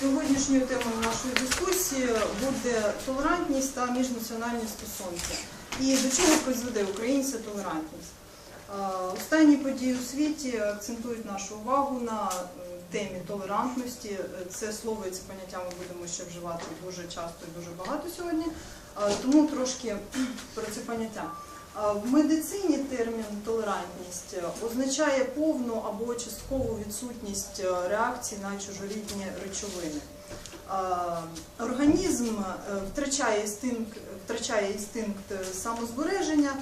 Сьогоднішньою темою нашої дискусії буде толерантність та міжнаціональні стосунки. І до чого призведе українця толерантність? Останні події у світі акцентують нашу увагу на е, темі толерантності. Це слово і це поняття ми будемо ще вживати дуже часто і дуже багато сьогодні. Тому трошки про це поняття. В медицині термін толерантність е, означає повну або часткову відсутність е, реакції на чужорідні речовини. Організм е, втрачає інстинкт, втрачає інстинкт самозбереження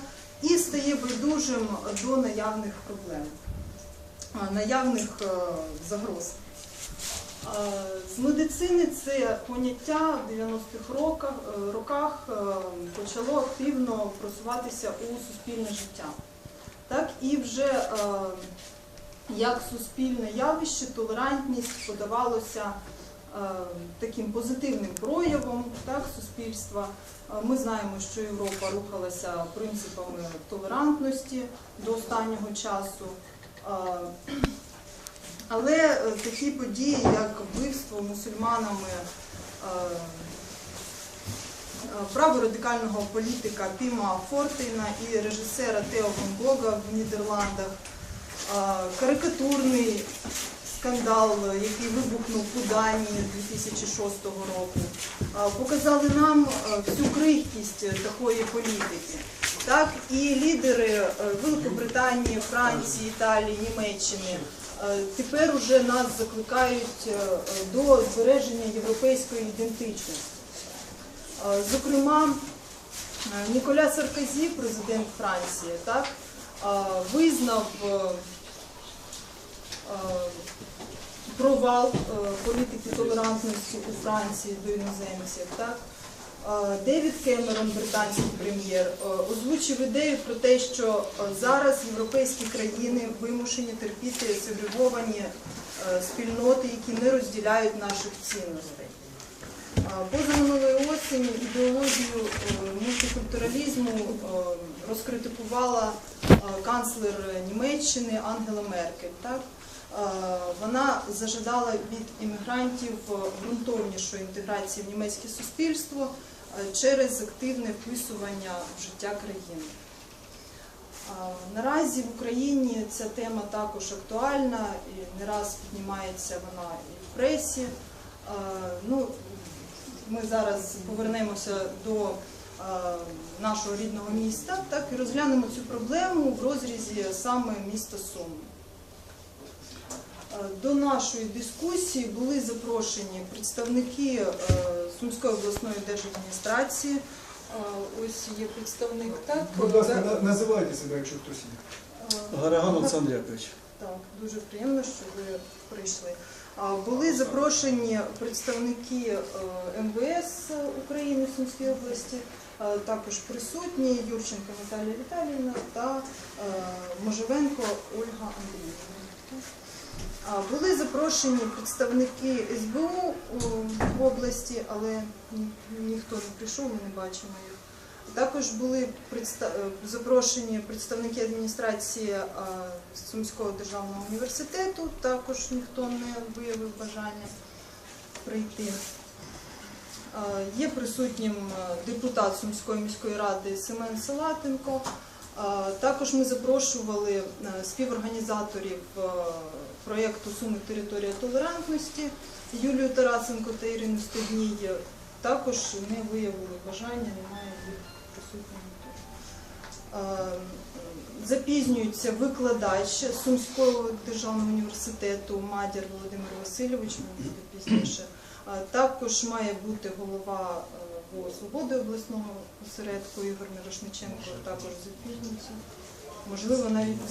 і стає байдужим до наявних проблем, наявних загроз. А, З медицини це поняття в 90-х роках, е, роках е, почало активно просуватися у суспільне життя. Так, і вже е, як суспільне явище, толерантність подавалося е, таким позитивним проявом так, суспільства. Е, Ми знаємо, що Європа рухалася принципами толерантності до останнього часу. Але е, такі події, як вбивство мусульманами е, е, праворадикального політика Піма Фортейна і режисера Тео Ван в Нідерландах, карикатурний скандал, який вибухнув у Данії 2006 року, показали нам всю крихкість такої політики. Так, і лідери Великобританії, Франції, Італії, Німеччини тепер уже нас закликають е, до збереження європейської ідентичності. Е, Зокрема, е, Ніколя Саркозі, президент Франції, так, е, визнав е, е, провал е, політики толерантності у Франції до іноземців. Так. Е, Девід Кемерон, британський прем'єр, е, озвучив ідею про те, що е, зараз європейські країни вимушені терпіти сегреговані спільноти, які не розділяють наших цінностей. Позаминулої осені ідеологію мультикультуралізму розкритикувала канцлер Німеччини Ангела Меркель. Так? Вона зажадала від іммігрантів ґрунтовнішої інтеграції в німецьке суспільство через активне вписування в життя країни. Наразі в Україні ця тема також актуальна і не раз піднімається вона і в пресі. Ну, ми зараз повернемося до нашого рідного міста так, і розглянемо цю проблему в розрізі саме міста Суми. Е, До нашої дискусії були запрошені представники е, Сумської обласної держадміністрації. Е, Ось є представник так. Будь ласка, Е, називайте себе, якщо хтось є. Гараган Олександр Якович. Так, дуже приємно, що ви прийшли. Були запрошені представники МВС України в Сумській області, також присутні Юрченко Наталія Віталіївна та Можевенко Ольга Андріївна. Були запрошені представники СБУ в області, але ніхто не прийшов, ми не бачимо їх. Також були е, запрошені представники адміністрації е, Сумського державного університету. Також ніхто не виявив бажання прийти. Е, Є присутнім е, депутат Сумської міської ради Семен Салатенко. Також ми запрошували е, співорганізаторів е, проєкту Суми територія толерантності Юлію Тарасенко та Ірину Стебній. Також не виявили бажання, немає їх присутніми теж. Е, Запізнюється викладач Сумського державного університету Мадір Володимир Васильович, він буде пізніше. Також має бути голова ВО Свободи обласного осередку Ігор Мірошниченко, також запізнюється. Можливо, навіть не?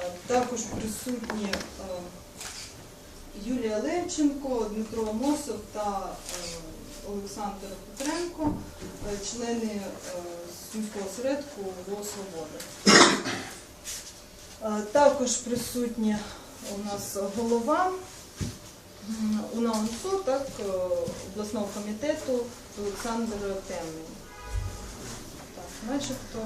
Е, Також присутні Юлія Левченко, Дмитро Мосов та Олександр Петренко, члени Сумського осередку ВО Свободи. Також присутні у нас голова УНАУНСО, так, обласного комітету Олександр Темний. Так, начебто